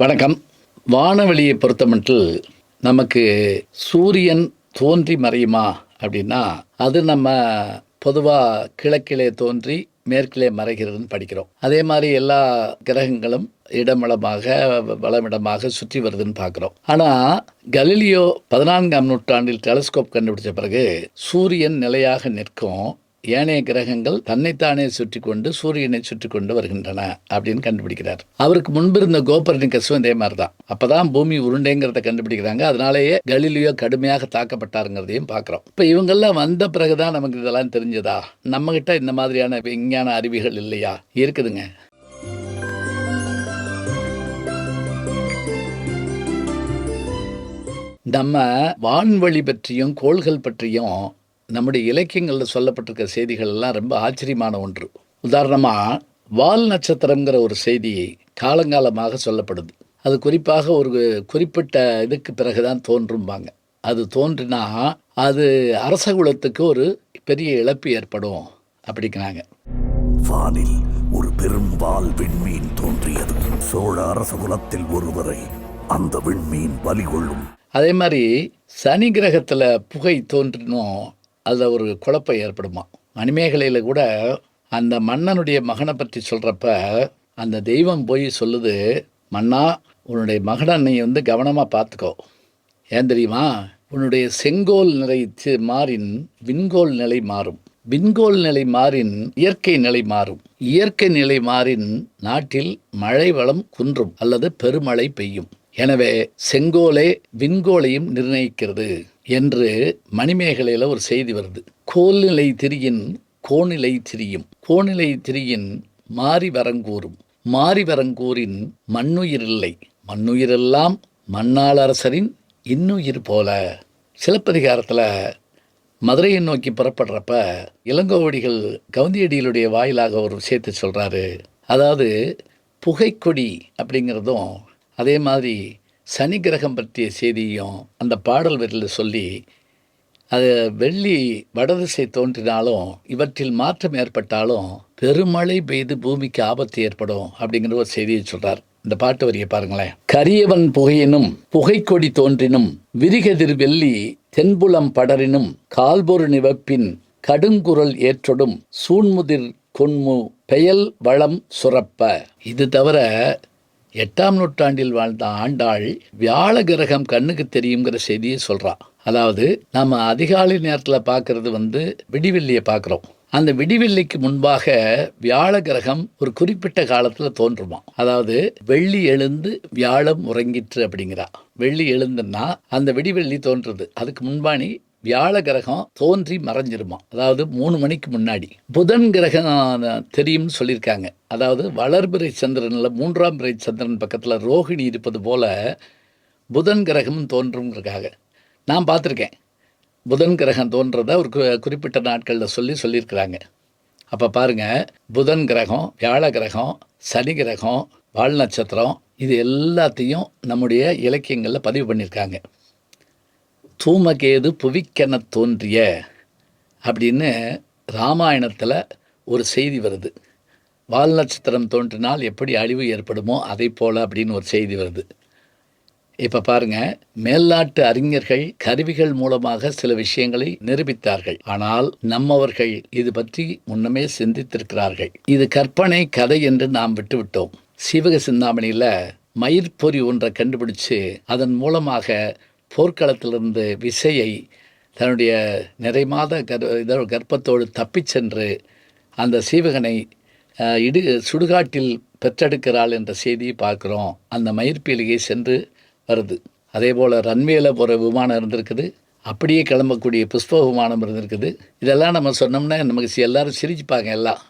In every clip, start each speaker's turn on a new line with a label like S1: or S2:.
S1: வணக்கம். வானவெளியை பொறுத்தமட்டில் நமக்கு சூரியன் தோன்றி மறையுமா அப்படின்னா அது நம்ம பொதுவாக கிழக்கிலே தோன்றி மேற்கிலே மறைகிறதுன்னு படிக்கிறோம். அதே மாதிரி எல்லா கிரகங்களும் இடமளமாக வளமிடமாக சுற்றி வருதுன்னு பார்க்குறோம். ஆனால் கலிலியோ பதினான்காம் நூற்றாண்டில் டெலஸ்கோப் கண்டுபிடிச்ச பிறகு சூரியன் நிலையாக நிற்கும் ஏனைய கிரகங்கள் தன்னைத்தானே சுற்றி கொண்டு சூரியனை சுற்றி கொண்டு வருகின்றன அப்படின்னு கண்டுபிடிக்கிறார். அவருக்கு முன்பு இருந்த கோபர்னிக்கஸும் இதே மாதிரி தான் அப்பதான் பூமி உருண்டைங்கிறத கண்டுபிடிக்கிறாங்க. அதனாலேயே கலிலியோ கடுமையாக தாக்கப்பட்டாருங்கிறதையும் பார்க்குறோம். இப்போ இவங்கெல்லாம் வந்த பிறகுதான் நமக்கு இதெல்லாம் தெரிஞ்சதா? நம்மகிட்ட இந்த மாதிரியான விஞ்ஞான அறிவிகள் இல்லையா? இருக்குதுங்க. நம்ம வான்வழி பற்றியும் கோள்கள் பற்றியும் நம்முடைய இலக்கியங்களில் சொல்லப்பட்டிருக்க செய்திகள் எல்லாம் ரொம்ப ஆச்சரியமான ஒன்று. உதாரணமாக வால் நட்சத்திரங்கிற ஒரு செய்தி காலங்காலமாக சொல்லப்படுது. அது குறிப்பாக ஒரு குறிப்பிட்ட இதுக்கு பிறகுதான் தோன்றும்பாங்க. அது தோன்றினா அது அரச குலத்துக்கு ஒரு பெரிய இழப்பு ஏற்படும் அப்படிங்கிறாங்க.
S2: வானில் ஒரு பெரும் வால் விண்மீன் தோன்றியது. சோழ அரச குலத்தில் ஒருவரை அந்த விண்மீன் பலி கொள்ளும்.
S1: அதே மாதிரி சனி கிரகத்தில் புகை தோன்றினும் அதில் ஒரு குழப்பம் ஏற்படுமா? மணிமேகலையில் கூட அந்த மன்னனுடைய மகனை பற்றி சொல்கிறப்ப அந்த தெய்வம் போய் சொல்லுது மன்னா உன்னுடைய மகனை நீ வந்து கவனமாக பார்த்துக்கோ. ஏன் தெரியுமா? உன்னுடைய செங்கோல் நிலை மாறின் விண்கோல் நிலை மாறும். விண்கோல் நிலை மாறின் இயற்கை நிலை மாறும். இயற்கை நிலை மாறின் நாட்டில் மழை வளம் குன்றும் அல்லது பெருமழை பெய்யும். எனவே செங்கோலே விண்கோலையும் நிர்ணயிக்கிறது என்று மணிமேகலையில் ஒரு செய்தி வருது. கோல்நிலை திரியின் கோநிலை திரியும். கோநிலை திரியின் மாறி வரங்கூறும் மாறி இல்லை மண்ணுயிரில்லை. மண்ணுயிரெல்லாம் மண்ணாளரசரின் இன்னுயிர் போல. சிலப்பதிகாரத்தில் மதுரையை நோக்கி புறப்படுறப்ப இளங்கோவடிகள் கவுந்தியடிகளுடைய வாயிலாக ஒரு விஷயத்தை சொல்கிறாரு அதாவது புகைக்கொடி அப்படிங்கிறதும் அதே மாதிரி சனி கிரகம் பற்றிய செய்தியும் அந்த பாடல் வரியில் சொல்லி அது வெள்ளி வடதிசை தோன்றினாலும் இவற்றில் மாற்றம் ஏற்பட்டாலும் பெருமழை பெய்து பூமிக்கு ஆபத்து ஏற்படும் அப்படிங்கிற ஒரு செய்தியை சொல்றார். இந்த பாட்டு வரியை பாருங்களேன். கரியவன் புகையினும் புகைக்கொடி தோன்றினும் விரிகதிர் வெள்ளி தென்புலம் படரினும் கால்பொரு நிவப்பின் கடுங்குரல் ஏற்றொடும் சூன்முதிர் கொன்மு பெயல் வளம் சுரப்ப. இது தவிர எட்டாம் நூற்றாண்டில் வாழ்ந்த ஆண்டாள் வியாழ கிரகம் கண்ணுக்கு தெரியுங்கிற செய்தியை சொல்கிறான் அதாவது நம்ம அதிகாலை நேரத்தில் பார்க்கறது வந்து விடிவெள்ளியை பார்க்குறோம் அந்த விடிவெள்ளிக்கு முன்பாக வியாழ கிரகம் ஒரு குறிப்பிட்ட காலத்தில் தோன்றுமா. அதாவது வெள்ளி எழுந்து வியாழம் உறங்கிற்று அப்படிங்கிறா. வெள்ளி எழுந்துன்னா அந்த விடிவெள்ளி தோன்றுது அதுக்கு முன்பாணி வியாழ கிரகம் தோன்றி மறைஞ்சிருமா? அதாவது மூணு மணிக்கு முன்னாடி. புதன் கிரகம் தெரியும்னு சொல்லியிருக்காங்க. அதாவது வளர்பிறை சந்திரனில் மூன்றாம் பிறை சந்திரன் பக்கத்தில் ரோகிணி இருப்பது போல புதன் கிரகமும் தோன்றுங்கிறக்காக நான் பார்த்துருக்கேன். புதன் கிரகம் தோன்றதை ஒரு குறிப்பிட்ட நாட்களில் சொல்லி சொல்லியிருக்கிறாங்க. அப்போ பாருங்கள் புதன் கிரகம் வியாழ கிரகம் சனி கிரகம் வால் நட்சத்திரம் இது எல்லாத்தையும் நம்முடைய இலக்கியங்களில் பதிவு பண்ணியிருக்காங்க. தூமகேது புவிக்கென தோன்றிய அப்படின்னு ராமாயணத்தில் ஒரு செய்தி வருது. வால் நட்சத்திரம் தோன்றினால் எப்படி அழிவு ஏற்படுமோ அதை போல் அப்படின்னு ஒரு செய்தி வருது. இப்போ பாருங்க மேல்நாட்டு அறிஞர்கள் கருவிகள் மூலமாக சில விஷயங்களை நிரூபித்தார்கள். ஆனால் நம்மவர்கள் இது பற்றி முன்னமே சிந்தித்திருக்கிறார்கள். இது கற்பனை கதை என்று நாம் விட்டுவிட்டோம். சிவக சிந்தாமணியில் மயிர்பொறி ஒன்றை கண்டுபிடிச்சு அதன் மூலமாக போர்க்களத்திலிருந்து விசையை தன்னுடைய நிறைமாத கர் இதோ கர்ப்பத்தோடு தப்பிச் சென்று அந்த சீவகனை இடு சுடுகாட்டில் பெற்றெடுக்கிறாள் என்ற செய்தியை பார்க்குறோம். அந்த மயிர்பீலிகை சென்று வருது. அதே போல் ரன்வேல போகிற விமானம் இருந்திருக்குது. அப்படியே கிளம்பக்கூடிய புஷ்ப விமானம் இருந்திருக்குது. இதெல்லாம் நம்ம சொன்னோம்னா நமக்கு சி- சிரிச்சுப்பாங்க எல்லாம்.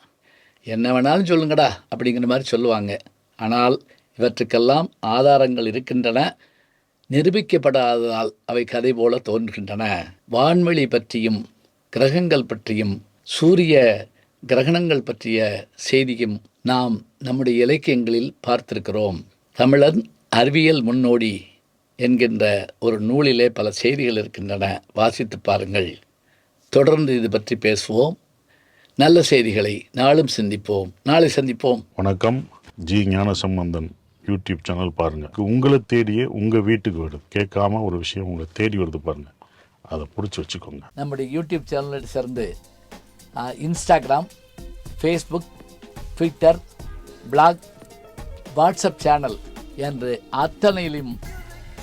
S1: என்ன வேணாலும் சொல்லுங்கடா அப்படிங்கிற மாதிரி சொல்லுவாங்க. ஆனால் இவற்றுக்கெல்லாம் ஆதாரங்கள் இருக்கின்றன. நிரூபிக்கப்படாததால் அவை கதை போல தோன்றுகின்றன. வான்வெளி பற்றியும் கிரகங்கள் பற்றியும் சூரிய கிரகணங்கள் பற்றிய செய்தியும் நாம் நம்முடைய இலக்கியங்களில் பார்த்திருக்கிறோம். தமிழன் அறிவியல் முன்னோடி என்கின்ற ஒரு நூலிலே பல செய்திகள் இருக்கின்றன. வாசித்து பாருங்கள். தொடர்ந்து இது பற்றி பேசுவோம். நல்ல செய்திகளை நாளும் சிந்திப்போம். நாளை சந்திப்போம்.
S3: வணக்கம். ஜி. ஞானசம்பந்தன். யூடியூப் சேனல் பாருங்கள் உங்களை தேடியே உங்கள் வீட்டுக்கு வருது கேட்காம ஒரு விஷயம் உங்களை தேடி வருது பாருங்கள் அதை பிடிச்சி வச்சுக்கோங்க.
S1: நம்முடைய யூடியூப் சேனலில் சேர்ந்து Instagram Facebook Twitter blog WhatsApp channel என்று அத்தனையிலும்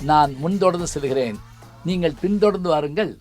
S1: நான் முன்தொடர்ந்து செல்கிறேன். நீங்கள் பின்தொடர்ந்து வாருங்கள்.